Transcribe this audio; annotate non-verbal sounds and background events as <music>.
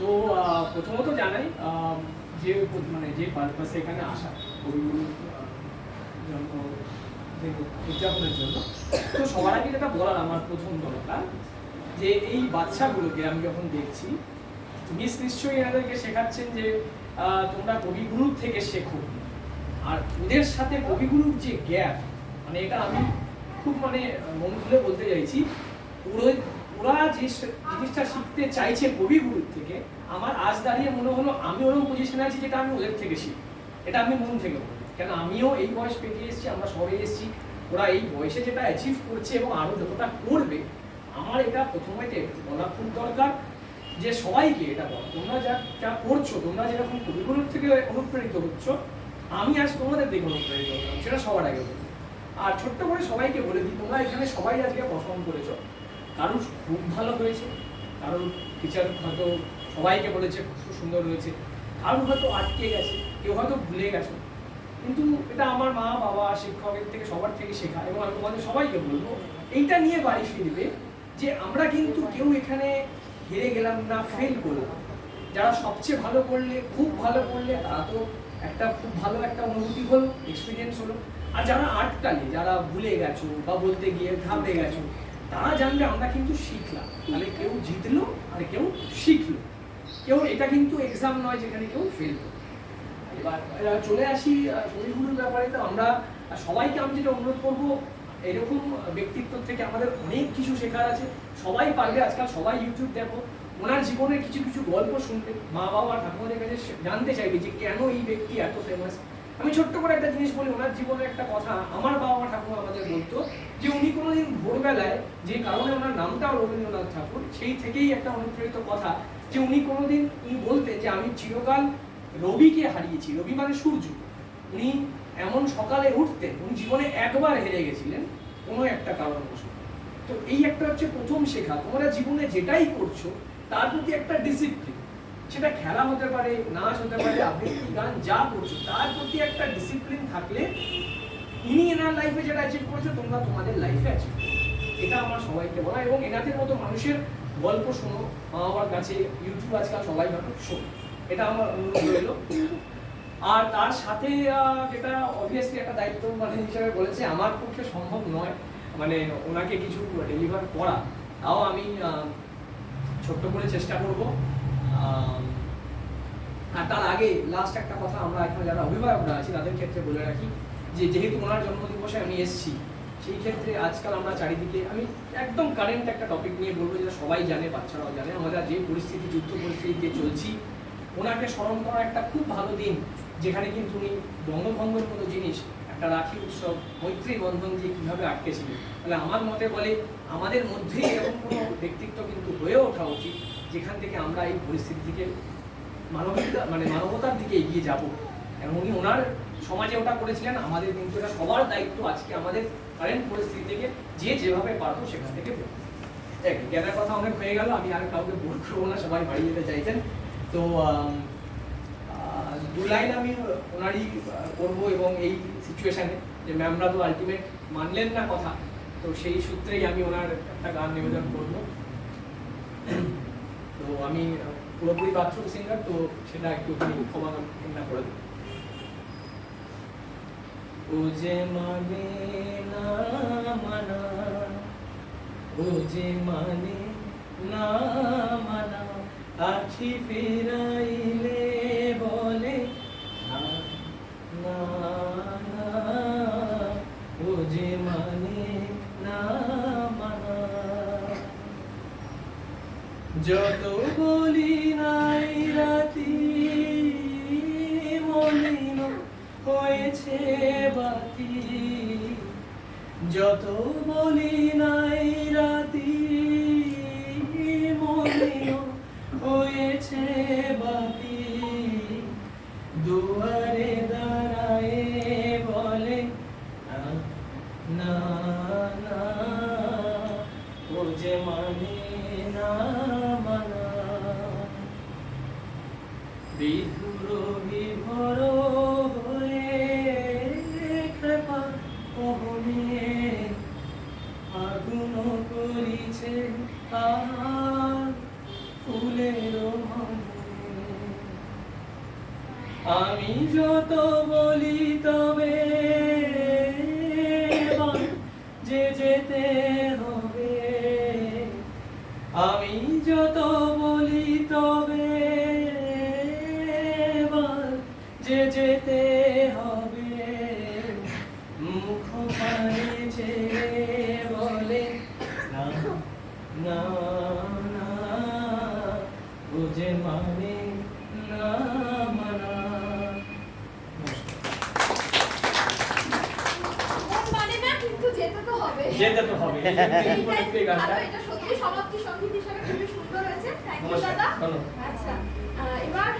তো প্রথমত জানাই যে মানে যে পারপাসে এখানে আসা উদযাপনের জন্য, তো সবার আগে যেটা বলার আমার প্রথম দরকার, যে এই বাচ্চাগুলোকে আমি যখন দেখছি, মিস নিশ্চয়ই এনাদেরকে শেখাচ্ছেন যে তোমরা কবিগুরুর থেকে শেখো। আর ওদের সাথে কবিগুরুর যে গ্যাপ মানে এটা আমি খুব মানে মন খুলে বলতে চাইছি পুরো ওরা যে জিনিসটা শিখতে চাইছে কবিগুরুর থেকে, আমার আজ দাঁড়িয়ে মনে হলো আমি ওরকম পজিশনে আছি যেটা আমি ওদের থেকে শিখি এটা আমি মন থেকে বলি কেন আমিও এই বয়স পেরিয়ে এসেছি, আমরা সবাই এসেছি, ওরা এই বয়সে যেটা অ্যাচিভ করছে এবং আরও যতটা করবে, আমার এটা প্রথমে বলা খুব দরকার যে সবাইকে এটা বল। তোমরা যা যা করছ, তোমরা যেরকম কবিগুরুর থেকে অনুপ্রেরিত হচ্ছ, আমি আজ তোমাদের দেখে অনুপ্রেরিত হলাম, সেটা সবার আগে বলি। আর ছোট্ট করে সবাইকে বলে দিই, তোমরা এখানে সবাই আজকে পারফর্ম করেছ। কারোর খুব ভালো হয়েছে। কারোর টিচার হয়তো সবাইকে বলেছে, খুব সুন্দর হয়েছে। কারোর হয়তো আটকে গেছে, কেউ হয়তো ভুলে গেছে। কিন্তু এটা আমার মা, বাবা, শিক্ষকের থেকে, সবার থেকে শেখা এবং আমি তোমাদের সবাইকে বলব, এইটা নিয়ে বাড়ি ফিরবে যে আমরা কিন্তু কেউ এখানে হেরে গেলাম না ফেল করলাম। যারা সবচেয়ে ভালো করলে, খুব ভালো করলে, তারা তো একটা খুব ভালো একটা অনুভূতি হলো এক্সপিরিয়েন্স হলো। আর যারা আটকালে, যারা ভুলে গেছো বা বলতে গিয়ে ঘাবড়ে গেছো তারা জানবে আমরা কিন্তু শিখলাম। মানে কেউ জিতলো আর কেউ শিখলো। কেউ এটা কিন্তু এক্সাম নয় যেখানে কেউ ফেল এবার চলে আসি কবিগুরুর ব্যাপারে। তো আমরা সবাইকে আমি যেটা অনুরোধ করব, এরকম ব্যক্তিত্ব থেকে আমাদের অনেক কিছু শেখার আছে। সবাই পারবে, আজকাল সবাই ইউটিউব দেখো। ওনার জীবনের কিছু কিছু গল্প শুনবে। মা বাবা ঠাকুমাদের কাছে জানতে চাইবে যে কেন এই ব্যক্তি এত ফেমাস আমি ছোট্ট করে একটা জিনিস বলি, ওনার জীবনের একটা কথা। আমার বাবা মা ঠাকুমা আমাদের বলতো যে, উনি কোনোদিন ভোরবেলায় যে কারণে ওনার নামটাও রবীন্দ্রনাথ ঠাকুর, সেই থেকেই একটা অনুপ্রেরিত কথা যে, উনি কোনোদিন, উনি বলতেন যে, আমি চিরকাল রবিকে হারিয়েছি। রবি মানে সূর্য। উনি এমন সকালে উঠতেন, উনি জীবনে একবার হেরে গেছিলেন, কোনো একটা কারণবশত। তো এই একটা হচ্ছে প্রথম শেখা। তোমরা জীবনে যেটাই করছ, তার প্রতি একটা ডিসিপ্লিন সেটা খেলা হতে পারে, নাচ হতে পারে, আবৃত্তি, গান, যা করছ, তার প্রতি একটা ডিসিপ্লিন থাকলে ইনি এনার লাইফে যেটা অ্যাচিভ করেছ, তোমরা তোমাদের লাইফে অ্যাচিভ এটা আমার সবাইকে বলা এবং এনাদের মতো মানুষের গল্প শোনো মা বাবার কাছে ইউটিউব আজকাল সবাই মানুষ শোনো। এটা আমার অনুরোধ রইল। আর তার সাথে যেটা অবভিয়াসলি একটা দায়িত্ব মানে হিসাবে বলেছে, আমার পক্ষে সম্ভব নয়। মানে ওনাকে কিছু ডেলিভার করা। তাও আমি ছোট্ট করে চেষ্টা করব। আর তার আগে লাস্ট একটা কথা আমরা এখানে যারা অভিভাবকরা আছি, তাদের ক্ষেত্রে বলে রাখি যে, যেহেতু ওনার জন্মদিবসে আমি এসেছি, সেই ক্ষেত্রে আজকাল আমরা চারিদিকে, আমি একদম কারেন্ট একটা টপিক নিয়ে বলব যেটা সবাই জানে, বাচ্চারাও জানে, আমরা যে পরিস্থিতি, যুদ্ধ পরিস্থিতিতে চলছি, ওনাকে স্মরণ করার একটা খুব ভালো দিন, যেখানে কিন্তু উনি বঙ্গভঙ্গের মতো জিনিস একটা রাখি উৎসব, মৈত্রী বন্ধন দিয়ে কীভাবে আটকেছিলেন? তাহলে আমার মতে বলে, আমাদের মধ্যেই এরকম কোনো ব্যক্তিত্ব কিন্তু হয়ে ওঠা উচিত, যেখান থেকে আমরা এই পরিস্থিতি থেকে মানবিকতা মানে মানবতার দিকে এগিয়ে যাব। এবং উনি ওনার সমাজে ওটা করেছিলেন, আমাদের কিন্তু এটা সবার দায়িত্ব আজকে আমাদের কারেন্ট পরিস্থিতি থেকে যে যেভাবে পারব সেখান থেকে। দেখ, জ্ঞানের কথা অনেক হয়ে গেল, আমি আর কাউকে বোর করব না, সবাই বাড়ি যেতে চাইছেন। তো দু লাইন আমি ওনারই করব এবং এই সিচুয়েশানে যে ম্যামরা তো আলটিমেট মানলেন না কথা, তো সেই সূত্রেই আমি ওনার একটা গান নিবেদন করব। তো আমি পুরোপুরি বাথরুম সিঙ্গার তো সেটা একটুখানি ক্ষমা চিন্তা করে দেবো ও যে মানে না মানা, ও যে মানে না মানা, আখি ফিরাইলে যত বলি নাই রাতি মলিন হয়েছে বাতি। যত বলি নাই রাতি মলিন হয়েছে বাতি। বিধুর বিভর হয়ে কৃপা পবনে আগুন করিছে ফুলের আমি যত বলি তবে যে যেতে হবে। আমি যত বলি তবে না যে মানে না মানা। মন না কিন্তু যেতে তো হবে। যেতে তো হবে এই জন্য <laughs> এই উপলক্ষে এই গানটা। ভালো, এটা সত্যি সমাপ্তি সংগীত হিসেবে খুবই সুন্দর হয়েছে। থ্যাংক ইউ দাদা। আচ্ছা এবার